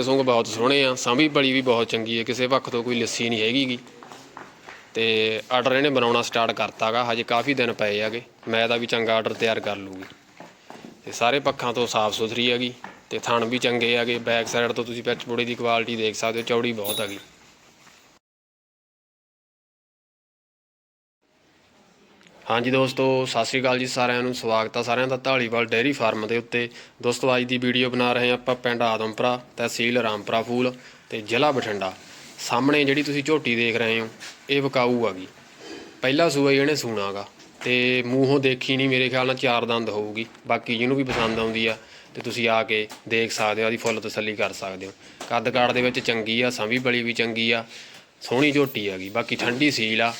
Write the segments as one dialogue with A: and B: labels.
A: ਸਿੰਘ ਸੁੰਗ ਬਹੁਤ ਸੋਹਣੇ ਆ, ਸਾਂਭੀ ਬਲੀ ਵੀ ਬਹੁਤ ਚੰਗੀ ਹੈ ਕਿਸੇ ਪੱਖ ਤੋਂ ਕੋਈ ਲੱਸੀ ਨਹੀਂ ਹੈਗੀਗੀ ਤੇ ਆਰਡਰ ਇਹਨੇ ਬਣਾਉਣਾ ਸਟਾਰਟ ਕਰਤਾਗਾ ਹਜੇ ਕਾਫੀ ਦਿਨ ਪਏ ਹੈਗੇ ਮੈਂ ਦਾ ਵੀ ਚੰਗਾ ਆਰਡਰ ਤਿਆਰ ਕਰ ਲੂਗੀ। ਤੇ ਸਾਰੇ ਪੱਖਾਂ ਤੋਂ ਸਾਫ਼ ਸੁਥਰੀ ਹੈਗੀ, ਤੇ ਥਣ ਵੀ ਚੰਗੇ ਹੈਗੇ ਬੈਕ ਸਾਈਡ ਤੋਂ ਤੁਸੀਂ ਪਿੱਛ ਬੋੜੇ ਦੀ ਕੁਆਲਿਟੀ ਦੇਖ ਸਕਦੇ ਹੋ, ਚੌੜੀ ਬਹੁਤ ਹੈਗੀ। ਹਾਂਜੀ ਦੋਸਤੋ, ਸਤਿ ਸ਼੍ਰੀ ਅਕਾਲ ਜੀ ਸਾਰਿਆਂ ਨੂੰ। ਸਵਾਗਤ ਆ ਸਾਰਿਆਂ ਦਾ ਢਾਲੀਵਾਲ ਡੇਅਰੀ ਫਾਰਮ ਦੇ ਉੱਤੇ। ਦੋਸਤੋ, ਅੱਜ ਦੀ ਵੀਡੀਓ ਬਣਾ ਰਹੇ ਹਾਂ ਆਪਾਂ ਪਿੰਡ ਆਦਮਪੁਰਾ, ਤਹਿਸੀਲ ਰਾਮਪੁਰਾ ਫੂਲ ਤੇ ਜ਼ਿਲ੍ਹਾ ਬਠਿੰਡਾ। ਸਾਹਮਣੇ ਜਿਹੜੀ ਤੁਸੀਂ ਝੋਟੀ ਦੇਖ ਰਹੇ ਹੋ, ਇਹ ਵਿਕਾਊ ਹੈਗੀ। ਪਹਿਲਾ ਸੂਆ ਹੀ ਇਹਨੇ ਸੂਣਾਗਾ ਤੇ ਮੂੰਹੋਂ ਦੇਖੀ ਨਹੀਂ ਮੇਰੇ ਖਿਆਲ ਨਾਲ ਚਾਰ ਦੰਦ ਹੋਊਗੀ। ਬਾਕੀ ਜਿਹਨੂੰ ਵੀ ਪਸੰਦ ਆਉਂਦੀ ਆ ਤੇ ਤੁਸੀਂ ਆ ਕੇ ਦੇਖ ਸਕਦੇ ਹੋ, ਆਦੀ ਫੁੱਲ ਤਸੱਲੀ ਕਰ ਸਕਦੇ ਹੋ। ਕੱਦ ਕਾੜ ਦੇ ਵਿੱਚ ਚੰਗੀ ਆ ਸੰਭੀ ਬਲੀ ਵੀ ਚੰਗੀ ਆ, ਸੋਹਣੀ ਝੋਟੀ ਹੈਗੀ। ਬਾਕੀ ਠੰਡੀ ਸੀਲ ਆ,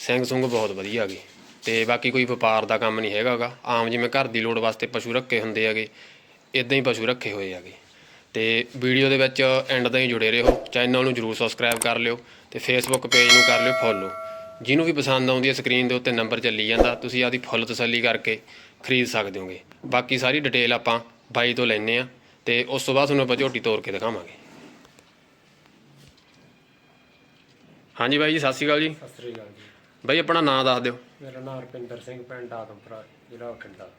A: ਸਿੰਘ ਸੁੰਗ ਬਹੁਤ ਵਧੀਆ ਹੈਗੇ। ਤੇ ਬਾਕੀ ਕੋਈ ਵਪਾਰ ਦਾ ਕੰਮ ਨਹੀਂ ਹੈਗਾਗਾ। ਆਮ ਜਿਵੇਂ ਘਰ ਦੀ ਲੋੜ ਵਾਸਤੇ ਪਸ਼ੂ ਰੱਖੇ ਹੁੰਦੇ ਹੈਗੇ ਇਦਾਂ ਹੀ ਪਸ਼ੂ ਰੱਖੇ ਹੋਏ ਹੈਗੇ। ਤੇ ਵੀਡੀਓ ਦੇ ਵਿੱਚ ਐਂਡ ਤਾਈਂ ਜੁੜੇ ਰਹੋ ਚੈਨਲ ਨੂੰ ਜਰੂਰ ਸਬਸਕ੍ਰਾਈਬ ਕਰ ਲਿਓ ਤੇ ਫੇਸਬੁੱਕ ਪੇਜ ਨੂੰ ਕਰ ਲਿਓ ਫੋਲੋ ਜਿਹਨੂੰ ਵੀ ਪਸੰਦ ਆਉਂਦੀ ਹੈ ਸਕਰੀਨ ਦੇ ਉੱਤੇ ਨੰਬਰ ਚੱਲੀ ਜਾਂਦਾ, ਤੁਸੀਂ ਆਦੀ ਫੁੱਲ ਤਸੱਲੀ ਕਰਕੇ ਖਰੀਦ ਸਕਦੇ ਹੋਗੇ। ਬਾਕੀ ਸਾਰੀ ਡਿਟੇਲ ਆਪਾਂ ਬਾਈ ਤੋਂ ਲੈਣੇ ਆ ਤੇ ਉਸ ਤੋਂ ਬਾਅਦ ਤੁਹਾਨੂੰ ਆਪਾਂ ਝੋਟੀ ਤੋੜ ਕੇ ਦਿਖਾਵਾਂਗੇ। ਹਾਂਜੀ ਬਾਈ ਜੀ, ਸਤਿ ਸ਼੍ਰੀ ਅਕਾਲ ਜੀ।
B: ਸਤਿ ਸ੍ਰੀ ਅਕਾਲ ਜੀ।
A: ਬਾਈ ਆਪਣਾ ਨਾਮ ਦੱਸ ਦਿਓ।
B: ਮੇਰਾ ਨਾਮ ਰੁਪਿੰਦਰ ਸਿੰਘ ਪਿੰਡ ਆਦਮਪੁਰਾ ਜ਼ਿਲ੍ਹਾ ਬਠਿੰਡਾ।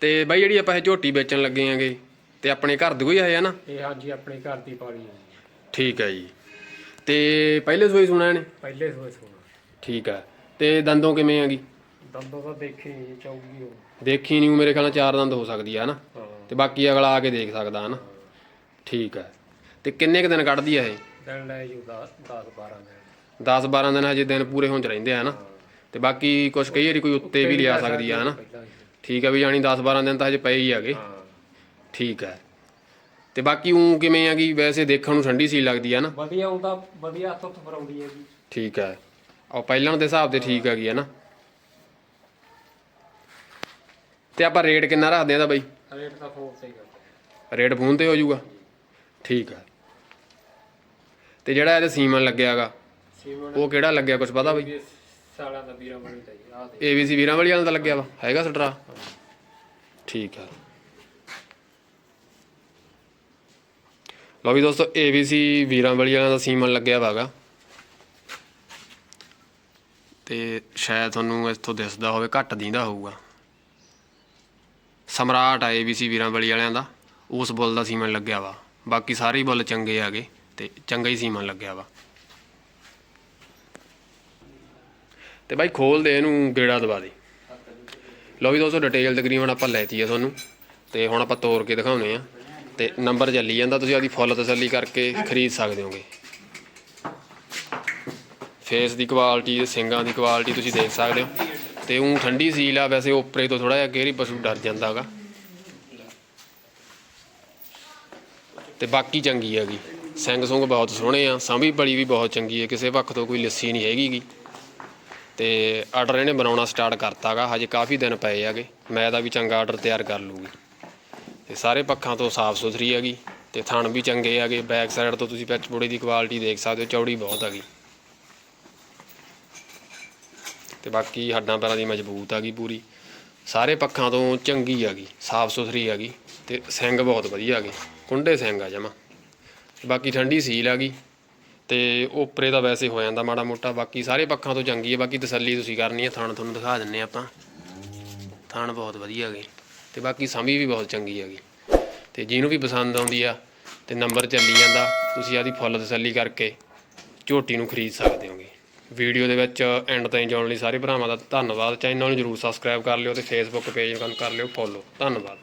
A: ਤੇ ਬਾਈ ਜਿਹੜੀ ਆਪਾਂ ਇਹ ਝੋਟੀ ਵੇਚਣ ਲੱਗੇ ਆਂਗੇ ਤੇ ਆਪਣੇ ਘਰ ਦੇ ਕੋਈ ਆਏ ਆ ਨਾ?
B: ਇਹ ਹਾਂਜੀ ਆਪਣੇ ਘਰ ਦੀ ਪਾਲੀ ਹੈ। ਜੀ।
A: ਠੀਕ ਹੈ ਜੀ। ਤੇ ਪਹਿਲੇ ਸੋਈ ਸੁਣਾ ਨੇ
B: ਪਹਿਲੇ ਸੋਏ ਸੋਣਾ।
A: ਠੀਕ ਹੈ। ਤੇ ਦੰਦੋਂ ਕਿਵੇਂ ਆਗੀ
B: ਦੰਦੋਂ ਤਾਂ ਦੇਖੀ ਨਹੀਂ ਚੌਗੀ ਹੋ।
A: ਦੇਖੀ ਨਹੀਂ ਮੇਰੇ ਖਿਆਲ ਨਾਲ ਚਾਰ ਦੰਦ ਹੋ ਸਕਦੀ ਆ ਨਾ?
B: ਹਾਂ।
A: ਤੇ ਬਾਕੀ ਅਗਲਾ ਆ ਕੇ ਦੇਖ ਸਕਦਾ ਹਨਾ ਠੀਕ ਹੈ। ਤੇ ਕਿੰਨੇ ਕੁ ਦਿਨ ਕੱਢਦੀ ਆ ਇਹ?
B: ਦਿਨ ਲੈ ਜੂ 10 12 ਦਿਨ।
A: 10 12 ਦਿਨ ਹਜੇ ਦਿਨ ਪੂਰੇ ਹੋਣ ਚ ਰਹਿੰਦੇ ਆ ਨਾ ਤੇ ਬਾਕੀ ਕੁਝ ਕਈ ਵਾਰੀ ਕੋਈ ਉੱਤੇ ਵੀ ਲਿਆ ਸਕਦੀ ਆ ਹਨਾ। ਠੀਕ ਹੈ ਵੀ ਜਾਣੀ 10 12 ਦਿਨ ਤਾਂ ਹਜੇ ਪਏ ਹੀ ਆਗੇ ਠੀਕ ਹੈ ਤੇ ਬਾਕੀ ਉਹ ਕਿਵੇਂ ਆਗੀ ਵੈਸੇ ਦੇਖਣ ਨੂੰ ਠੰਡੀ ਸੀ ਲੱਗਦੀ ਆ ਨਾ।
B: ਵਧੀਆ ਉਹਦਾ ਵਧੀਆ ਹੱਥ ਉੱਤ ਫਰਾਉਂਦੀ ਹੈ ਜੀ।
A: ਠੀਕ ਹੈ ਉਹ ਪਹਿਲਾਂ ਦੇ ਹਿਸਾਬ ਤੇ ਠੀਕ ਹੈਗੀ ਹੈ ਨਾ। ਤੇ ਆਪਾਂ ਰੇਟ ਕਿੰਨਾ ਰੱਖਦੇ ਆ ਦਾ ਬਾਈ?
B: ਰੇਟ ਤਾਂ ਫੋਨ ਤੇ ਹੀ ਕਰਦੇ
A: ਰੇਟ ਫੋਨ ਤੇ ਹੋ ਜਾਊਗਾ। ਠੀਕ ਹੈ ਤੇ ਜਿਹੜਾ ਇਹਦੇ ਸੀਮਨ ਲੱਗਿਆਗਾ ਉਹ ਕਿਹੜਾ ਲੱਗਿਆ ਕੁਝ ਪਤਾ ਬਾਈ?
B: ਸਾਲਾਂ ਦਾ ਵੀਰਾਂ ਬਣੀ ਤਾਂ ਜੀ ਆਹ ਦੇ
A: ਏਬੀਸੀ ਵੀਰਾਂ ਵਾਲੀ ਵਾਲਾ ਦਾ ਲੱਗਿਆ ਵਾ ਹੈਗਾ ਸਟਰਾ? ਠੀਕ ਹੈ ਲਓ ਵੀ ਦੋਸਤੋ ਏਬੀਸੀ ਵੀਰਾਂ ਵਾਲੀ ਵਾਲਾ ਦਾ ਸੀਮਨ ਲੱਗਿਆ ਵਾਗਾ ਤੇ ਸ਼ਾਇਦ ਤੁਹਾਨੂੰ ਇੱਥੋਂ ਦਿਸਦਾ ਹੋਵੇ ਘੱਟ ਦਿੰਦਾ ਹੋਊਗਾ। ਸਮਰਾਟ ਆ ਏਬੀਸੀ ਵੀਰਾਂ ਵਾਲੀ ਵਾਲਿਆਂ ਦਾ। ਉਸ ਬੁੱਲ ਦਾ ਸੀਮਨ ਲੱਗਿਆ ਵਾ। ਬਾਕੀ ਸਾਰੇ ਹੀ ਬੁੱਲ ਚੰਗੇ ਆਗੇ ਤੇ ਚੰਗਾ ਹੀ ਸੀਮਨ ਲੱਗਿਆ ਵਾ। ਤੇ ਬਾਈ ਖੋਲ ਦੇ ਇਹਨੂੰ ਗੇੜਾ ਦਵਾ ਦੇ। ਲਓ ਵੀ ਦੋਸਤੋ ਡਿਟੇਲ ਤਕਰੀਬਨ ਆਪਾਂ ਲੈਤੀ ਆ ਤੁਹਾਨੂੰ। ਤੇ ਹੁਣ ਆਪਾਂ ਤੋੜ ਕੇ ਦਿਖਾਉਨੇ ਆ। ਤੇ ਨੰਬਰ ਚੱਲੀ ਜਾਂਦਾ, ਤੁਸੀਂ ਆਦੀ ਫੁੱਲ ਤਸੱਲੀ ਕਰਕੇ ਖਰੀਦ ਸਕਦੇ ਹੋਗੇ। ਫੇਸ ਦੀ ਕੁਆਲਿਟੀ ਤੇ ਸਿੰਗਾਂ ਦੀ ਕੁਆਲਿਟੀ ਤੁਸੀਂ ਦੇਖ ਸਕਦੇ ਹੋ। ਤੇ ਉਹ ਠੰਡੀ ਸੀਲ ਆ, ਵੈਸੇ ਉੱਪਰੇ ਤੋਂ ਥੋੜਾ ਜਿਹਾ ਗੇਰੀ ਪਸ਼ੂ ਡਰ ਜਾਂਦਾ ਜਾਂਦਾਗਾ ਤੇ ਬਾਕੀ ਚੰਗੀ ਹੈਗੀ। ਸਿੰਘ ਸੁੰਗ ਬਹੁਤ ਸੋਹਣੇ ਆ ਸਾਂਭੀ ਬੜੀ ਵੀ ਬਹੁਤ ਚੰਗੀ ਹੈ, ਕਿਸੇ ਪੱਖ ਤੋਂ ਕੋਈ ਲੱਸੀ ਨਹੀਂ ਹੈਗੀਗੀ ਤੇ ਆਰਡਰ ਇਹਨੇ ਬਣਾਉਣਾ ਸਟਾਰਟ ਕਰਤਾਗਾ, ਹਜੇ ਕਾਫੀ ਦਿਨ ਪਏ ਹੈਗੇ। ਮੈਂ ਦਾ ਵੀ ਚੰਗਾ ਆਰਡਰ ਤਿਆਰ ਕਰ ਲੂਗੀ। ਤੇ ਸਾਰੇ ਪੱਖਾਂ ਤੋਂ ਸਾਫ਼ ਸੁਥਰੀ ਹੈਗੀ, ਤੇ ਥਣ ਵੀ ਚੰਗੇ ਹੈਗੇ, ਬੈਕ ਸਾਈਡ ਤੋਂ ਤੁਸੀਂ ਪਿੱਛ ਬੋੜੇ ਦੀ ਕੁਆਲਿਟੀ ਦੇਖ ਸਕਦੇ ਹੋ, ਚੌੜੀ ਬਹੁਤ ਹੈਗੀ। ਤੇ ਬਾਕੀ ਹੱਡਾਂ ਪੈਰਾਂ ਦੀ ਮਜ਼ਬੂਤ ਹੈਗੀ ਪੂਰੀ। ਸਾਰੇ ਪੱਖਾਂ ਤੋਂ ਚੰਗੀ ਹੈਗੀ, ਸਾਫ਼ ਸੁਥਰੀ ਹੈਗੀ, ਤੇ ਸਿੰਘ ਬਹੁਤ ਵਧੀਆ ਹੈਗੇ। ਕੁੰਡੇ ਸਿੰਘ ਆ ਜਮਾ। ਬਾਕੀ ਠੰਡੀ ਸੀਲ ਹੈਗੀ। ਤੇ ਉੱਪਰੇ ਦਾ ਵੈਸੇ ਹੋ ਜਾਂਦਾ ਮਾੜਾ ਮੋਟਾ, ਬਾਕੀ ਸਾਰੇ ਪੱਖਾਂ ਤੋਂ ਚੰਗੀ ਹੈ, ਬਾਕੀ ਤਸੱਲੀ ਤੁਸੀਂ ਕਰਨੀ ਹੈ, ਥਾਣ ਤੁਹਾਨੂੰ ਦਿਖਾ ਦਿੰਨੇ ਆਪਾਂ। ਥਾਣ ਬਹੁਤ ਵਧੀਆ ਹੈਗੇ, ਤੇ ਬਾਕੀ ਸਮੀ ਵੀ ਬਹੁਤ ਚੰਗੀ ਹੈਗੀ। ਤੇ ਜਿਹਨੂੰ ਵੀ ਪਸੰਦ ਆਉਂਦੀ ਆ, ਤੇ ਨੰਬਰ ਚੱਲੀ ਜਾਂਦਾ, ਤੁਸੀਂ ਆਦੀ ਫੁੱਲ ਤਸੱਲੀ ਕਰਕੇ ਝੋਟੀ ਨੂੰ ਖਰੀਦ ਸਕਦੇ ਹੋਗੇ। ਵੀਡੀਓ ਦੇ ਵਿੱਚ ਐਂਡ ਤਾਈਂ ਜਾਣ ਲਈ ਸਾਰੇ ਭਰਾਵਾਂ ਦਾ ਧੰਨਵਾਦ, ਚੈਨਲ ਨੂੰ ਜਰੂਰ ਸਬਸਕ੍ਰਾਈਬ ਕਰ ਲਿਓ ਤੇ ਫੇਸਬੁੱਕ ਪੇਜ ਨੂੰ ਕਰ ਲਿਓ ਫੋਲੋ ਧੰਨਵਾਦ।